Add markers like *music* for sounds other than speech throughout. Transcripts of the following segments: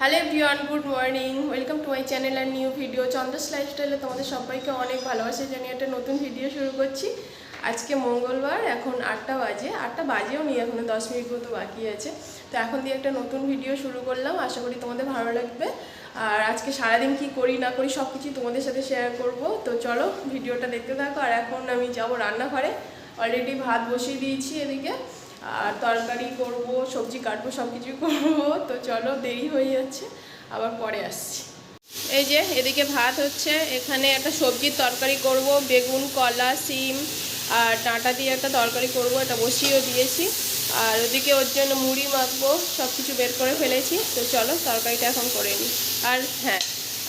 Hello everyone good morning welcome to my channel R new video চন্দ্রস লাইফস্টাইলে তোমাদের সবাইকে অনেক ভালোবাসা জানিয়ে একটা নতুন ভিডিও শুরু করছি। আজকে মঙ্গলবার, এখন আটটা বাজে। আটটা বাজেও নি এখনও দশ মিনিট মতো বাকি আছে। তো এখন দিয়ে একটা নতুন ভিডিও শুরু করলাম। আশা করি তোমাদের ভালো লাগবে। আর আজকে সারাদিন কি করি, না করি সব কিছুই তোমাদের সাথে শেয়ার করব। তো চলো ভিডিওটা দেখতে থাকো। আর এখন আমি যাব রান্নাঘরে। অলরেডি ভাত বসিয়ে দিয়েছি এদিকে। আর তরকারি করব, সবজি কাটবো সব কিছুই করব। তো চলো, দেরি হয়ে যাচ্ছে, আবার পরে আসছি। এই যে, এদিকে ভাত হচ্ছে। এখানে একটা সবজির তরকারি করব, বেগুন, কলা, সিম আর ডাঁটা দিয়ে একটা তরকারি করব, এটা বসিয়েও দিয়েছি। আর ওদিকে ওর জন্য মুড়ি মাখবো সব কিছু বের করে ফেলেছি। তো চলো, তরকারিটা এখন করে নিই। আর হ্যাঁ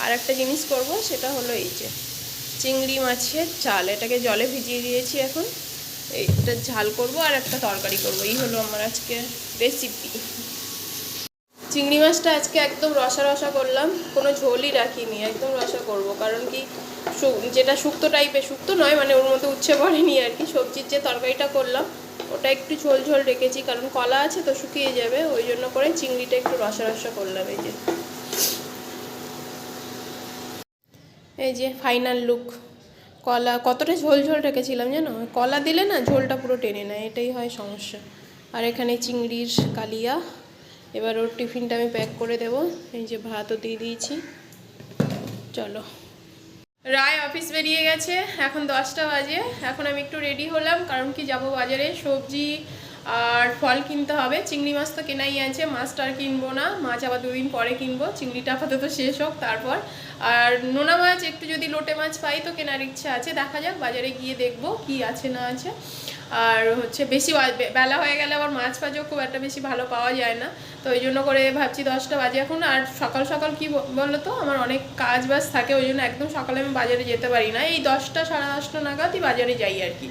আর একটা জিনিস করব, সেটা হলো এই যে, চিংড়ি মাছের চাল। এটাকে জলে ভিজিয়ে দিয়েছি এখন। এইটা ঝাল করব আর একটা তরকারি করব। এই হলো আমার আজকে রেসিপি চিংড়ি মাছটা আজকে একদম রসা রসা করলাম। কোনো ঝোলই রাখিনি, একদম রসা করব। কারণ কি যেটা শুক্তো টাইপের শুক্তো নয় মানে ওর মধ্যে উচ্ছে পড়েনি আর কি, সবজির যে তরকারিটা করলাম, ওটা একটু ঝোল ঝোল রেখেছি, কারণ কলা আছে তো শুকিয়ে যাবে, ওই জন্য করে চিংড়িটা একটু রসা রসা করলাম এই যে। এই যে ফাইনাল লুক কলা, কতটা ঝোল ঝোল রেখেছিলাম জানো? কলা দিলে না ঝোলটা পুরো টেনে নেয়, এটাই হয় সমস্যা। আর এখানে চিংড়ির কালিয়া, এবার ওর টিফিনটা আমি প্যাক করে দেব। এই যে ভাতও দিয়ে দিয়েছি। চলো। রায় অফিস বেরিয়ে গেছে, এখন দশটা বাজে। এখন আমি একটু রেডি হলাম, কারণ কি যাব বাজারে? সবজি আর ফল কিনতে হবে। চিংড়ি মাছ তো কেনাই আছে মাছটা আর কিনবো না। মাছ আবার দুদিন পরে কিনবো। চিংড়িটা আপাতত শেষ হোক তারপর। আর নোনা মাছ, একটু যদি লোটে মাছ পাই তো কেনার ইচ্ছা আছে। দেখা যাক, বাজারে গিয়ে দেখব কি আছে না আছে। আর হচ্ছে বেশি বেলা হয়ে গেলে আবার মাছ ফাছও খুব একটা বেশি ভালো পাওয়া যায় না। তো ওই জন্য করে ভাবছি দশটা বাজে এখন। আর সকাল সকাল কি বলো তো? আমার অনেক কাজ বাজ থাকে, ওই জন্য একদম সকালে আমি বাজারে যেতে পারি না। এই দশটা সাড়ে দশটা নাগাদই বাজারে যাই আর কি।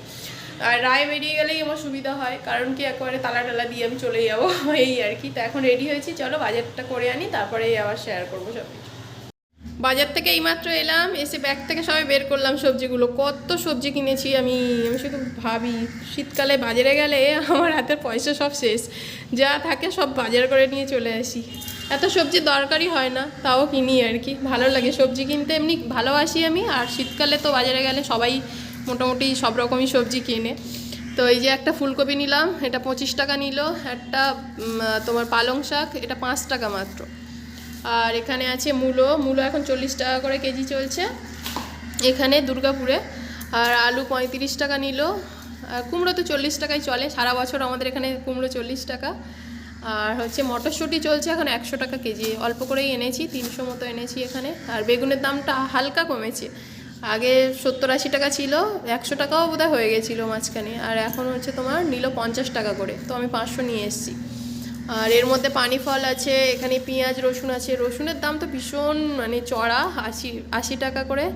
আর রায় বেরিয়ে গেলেই আমার সুবিধা হয়, কারণ কি একেবারে তালা টালা দিয়ে আমি চলে যাব, *laughs* এই আর কি। তো এখন রেডি হয়েছি, চলো বাজারটা করে আনি, তারপরে আবার শেয়ার করব সব বাজার থেকে এইমাত্র এলাম, এসে ব্যাগ থেকে সবাই বের করলাম সবজিগুলো। কত সবজি কিনেছি আমি আমি শুধু ভাবি, শীতকালে বাজারে গেলে আমার হাতের পয়সা সব শেষ। যা থাকে সব বাজার করে নিয়ে চলে আসি। এত সবজি দরকারই হয় না, তাও কিনি আর কি। ভালো লাগে সবজি কিনতে, এমনি ভালোবাসি আমি, আর শীতকালে তো বাজারে গেলে সবাই মোটামুটি সব রকমই সবজি কেনে। তো এই যে একটা ফুলকপি নিলাম, এটা পঁচিশ টাকা নিল, একটা তোমার পালং শাক, এটা পাঁচ টাকা মাত্র। আর এখানে আছে মূলো মূলো এখন চল্লিশ টাকা করে কেজি চলছে। এখানে দুর্গাপুরে, আর আলু পঁয়ত্রিশ টাকা নিল। আর কুমড়ো তো চল্লিশ টাকায় চলে, সারা বছর আমাদের এখানে কুমড়ো চল্লিশ টাকা। আর হচ্ছে মটরশুঁটি চলছে এখন একশো টাকা কেজি, অল্প করেই এনেছি, তিনশো মতো এনেছি এখানে। আর বেগুনের দামটা হালকা কমেছে। আগে সত্তর আশি টাকা ছিল, একশো টাকাও বোধহয় হয়ে গেছিল মাঝখানে, আর এখন হচ্ছে তোমার নিল পঞ্চাশ টাকা করে, তো আমি পাঁচশো নিয়ে এসেছি। আর এর মধ্যে পানি ফল আছে, এখানে পেঁয়াজ, রসুন আছে, রসুনের দাম তো ভীষণ মানে চড়া, আশি আশি টাকা করে,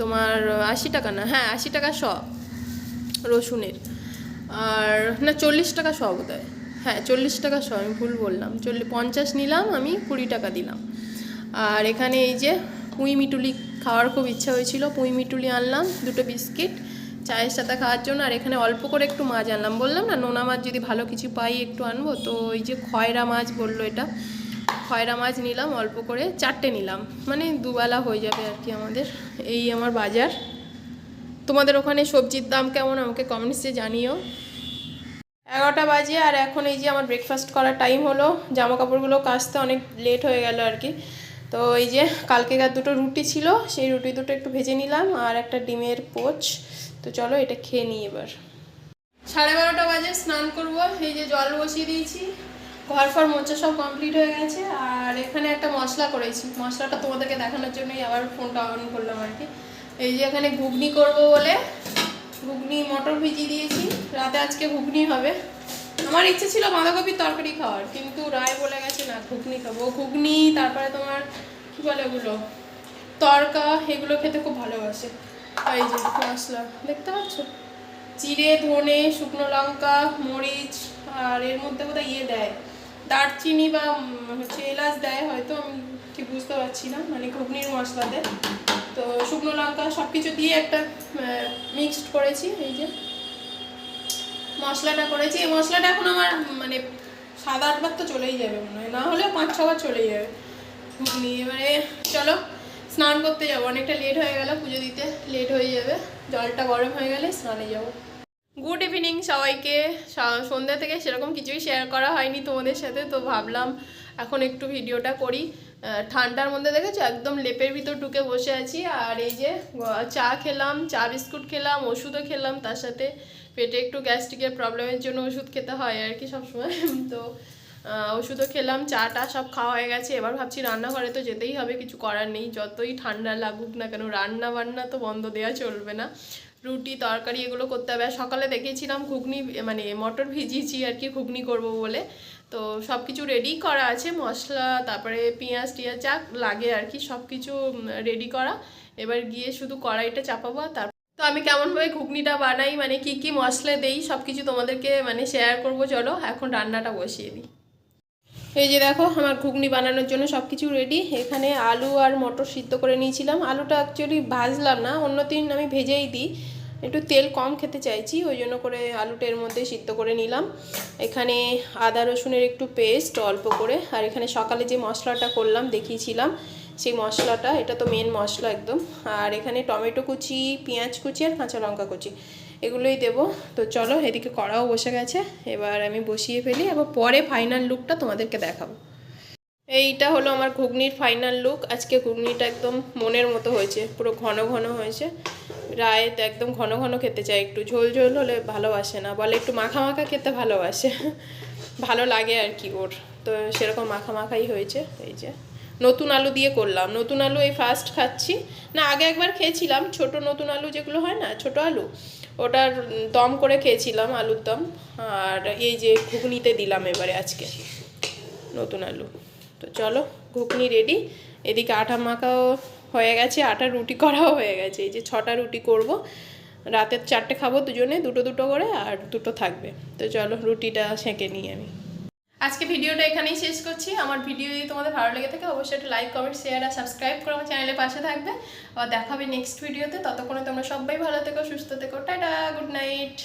তোমার আশি টাকা না হ্যাঁ আশি টাকা শ, রসুনের। আর না, চল্লিশ টাকা শ বোধ হয়, চল্লিশ টাকা শ, আমি ভুল বললাম চল্লিশ পঞ্চাশ নিলাম, আমি কুড়ি টাকা দিলাম। আর এখানে এই যে, পুঁই মিটুলি খাওয়ার খুব ইচ্ছা হয়েছিল, পুঁই মিটুলি আনলাম, দুটো বিস্কিট, চায়ের সাথে খাওয়ার জন্য, আর এখানে অল্প করে একটু মাছ আনলাম। বললাম না, নোনা মাছ যদি ভালো কিছু পাই একটু আনব, তো এই যে খয়রা মাছ বলল এটা, খয়রা মাছ নিলাম অল্প করে, চারটে নিলাম। মানে দুবেলা হয়ে যাবে আর কি আমাদের, এই আমার বাজার। তোমাদের ওখানে সবজির দাম কেমন আমাকে কমেন্টসে জানিও। এগারোটা বাজে আর এখন এই যে আমার ব্রেকফাস্ট করার টাইম হলো জামা কাপড়গুলো কাচতে অনেক লেট হয়ে গেল আর কি। তো এই যে কালকেকার দুটো রুটি ছিল, সেই রুটি দুটো একটু ভেজে নিলাম আর একটা ডিমের পোচ। তো চলো এটা খেয়ে নিই এবার। সাড়ে বারোটা বাজে, স্নান করব। এই যে জল বসিয়ে দিয়েছি। ঘর ফর মোচা সব কমপ্লিট হয়ে গেছে। আর এখানে একটা মশলা করেছি। মশলাটা তোমাদেরকে দেখানোর জন্যই আবার ফোনটা অন করলাম আর কি। এই যে এখানে ঘুগনি করব বলে। ঘুগনি, মটর ভিজিয়ে দিয়েছি। রাতে আজকে ঘুগনি হবে। আমার ইচ্ছে ছিল বাঁধাকপির তরকারি খাওয়ার, কিন্তু রায় বলে গেছে, না, ঘুগনি খাব। ঘুগনি, তারপরে তোমার, কী বলে ওগুলো? তরকা, এগুলো খেতে খুব ভালোবাসে। এই যে মশলা, দেখতে পাচ্ছ? জিরে, ধনে, শুকনো লঙ্কা, মরিচ, আর এর মধ্যে বোধহয় ইয়ে দেয়? দারচিনি বা হচ্ছে এলাচ দেয়, হয়তো আমি ঠিক বুঝতে পারছি না মানে ঘুগনির মশলাতে তো শুকনো লঙ্কা সব কিছু দিয়ে একটা মিক্সড করেছি, এই যে। মশলাটা করেছি। এই মশলাটা এখন আমার মানে সাত আটবার তো চলেই যাবে মনে হয়। না হলেও পাঁচ ছবার চলেই যাবে। ঘুগনি এবারে চলো, স্নান করতে যাব। অনেকটা লেট হয়ে গেল পুজো দিতে। লেট হয়ে যাবে। জলটা গরম হয়ে গেলে স্নানে যাব। গুড ইভিনিং সবাইকে। সন্ধ্যা থেকে সেরকম কিছুই শেয়ার করা হয়নি তোমাদের সাথে। তো ভাবলাম এখন একটু ভিডিওটা করি। ঠান্ডার মধ্যে দেখেছ? একদম লেপের ভিতর ঢুকে বসে আছি। আর এই যে চা খেলাম, চা বিস্কুট খেলাম, ওষুধও খেলাম। তার সাথে পেটে একটু গ্যাস্ট্রিকের প্রবলেমের জন্য ওষুধ খেতে হয় আর কি সবসময়। *laughs* তো ওষুধও খেলাম চাটা সব খাওয়া হয়ে গেছে। এবার ভাবছি রান্নাঘরে তো যেতেই হবে, কিছু করার নেই। যতই ঠান্ডা লাগুক না কেন, রান্না বান্না তো বন্ধ দেওয়া চলবে না। রুটি, তরকারি এগুলো করতে হবে। আর সকালে দেখেছিলাম ঘুগনি মানে মটর ভিজিয়েছি আর কি, ঘুগনি করব বলে। তো সব কিছু রেডি করা আছে, মশলা, তারপরে পেঁয়াজ টিয়াজ যা লাগে আর কি সব কিছু রেডি করা। এবার গিয়ে শুধু কড়াইটা চাপাবো তারপর তো আমি কেমনভাবে ঘুগনিটা বানাই মানে কি কি মশলা দেই সব কিছু তোমাদেরকে মানে শেয়ার করব, চলো। এখন রান্নাটা বসিয়ে দিই। এই যে দেখো, আমার ঘুগনি বানানোর জন্য সব কিছু রেডি এখানে আলু আর মটর সিদ্ধ করে নিয়েছিলাম। আলুটা অ্যাকচুয়ালি ভাজলাম না, অন্য দিন আমি ভেজেই দিই। একটু তেল কম খেতে চাইছি, ওই জন্য করে আলুটা এর মধ্যে সিদ্ধ করে নিলাম। এখানে আদা রসুনের একটু পেস্ট অল্প করে, আর এখানে সকালে যে মশলাটা করলাম, দেখিয়েছিলাম, সেই মশলাটা, এটা তো মেন মশলা একদম। আর এখানে টমেটো কুচি, পেঁয়াজ কুচি আর কাঁচা লঙ্কা কুচি। এগুলোই দেবো। তো চলো, এদিকে কড়াও বসে গেছে। এবার আমি বসিয়ে ফেলি। এবার পরে ফাইনাল লুকটা তোমাদেরকে দেখাবো। এইটা হলো আমার ঘুগনির ফাইনাল লুক আজকে ঘুগনিটা একদম মনের মতো হয়েছে। পুরো ঘন ঘন হয়েছে। রায় একদম ঘন ঘন খেতে চায়। একটু ঝোল ঝোল হলে ভালোবাসে না। বলে একটু মাখা মাখা খেতে ভালোবাসে। ভালো লাগে আর কি ওর। তো সেরকম মাখা মাখাই হয়েছে। এই যে নতুন আলু দিয়ে করলাম। নতুন আলু এই ফার্স্ট খাচ্ছি। না, আগে একবার খেয়েছিলাম। ছোট নতুন আলু যেগুলো হয় না, ছোট আলু ওটার দম করে খেয়েছিলাম আলুর দম, আর এই যে ঘুগনিতে দিলাম এবারে আজকে, নতুন আলু। তো চলো, ঘুগনি রেডি এদিকে আটা মাখাও হয়ে গেছে, আটা রুটি করাও হয়ে গেছে। এই যে ছটা রুটি করব, রাতের চারটে খাব দুজনে, দুটো দুটো করে, আর দুটো থাকবে। তো চলো, রুটিটা সেঁকে নিই আমি। আজকে ভিডিওটা এখানেই শেষ করছি। আমার ভিডিও যদি তোমাদের ভালো লেগে থাকে, অবশ্যই একটা লাইক কমেন্ট শেয়ার আর সাবস্ক্রাইব করে আমার চ্যানেলের পাশে থাকবে। আর দেখাবে নেক্সট ভিডিওতে ততক্ষণে তোমরা সবাই ভালো থেকো, সুস্থ থেকো। Tata good night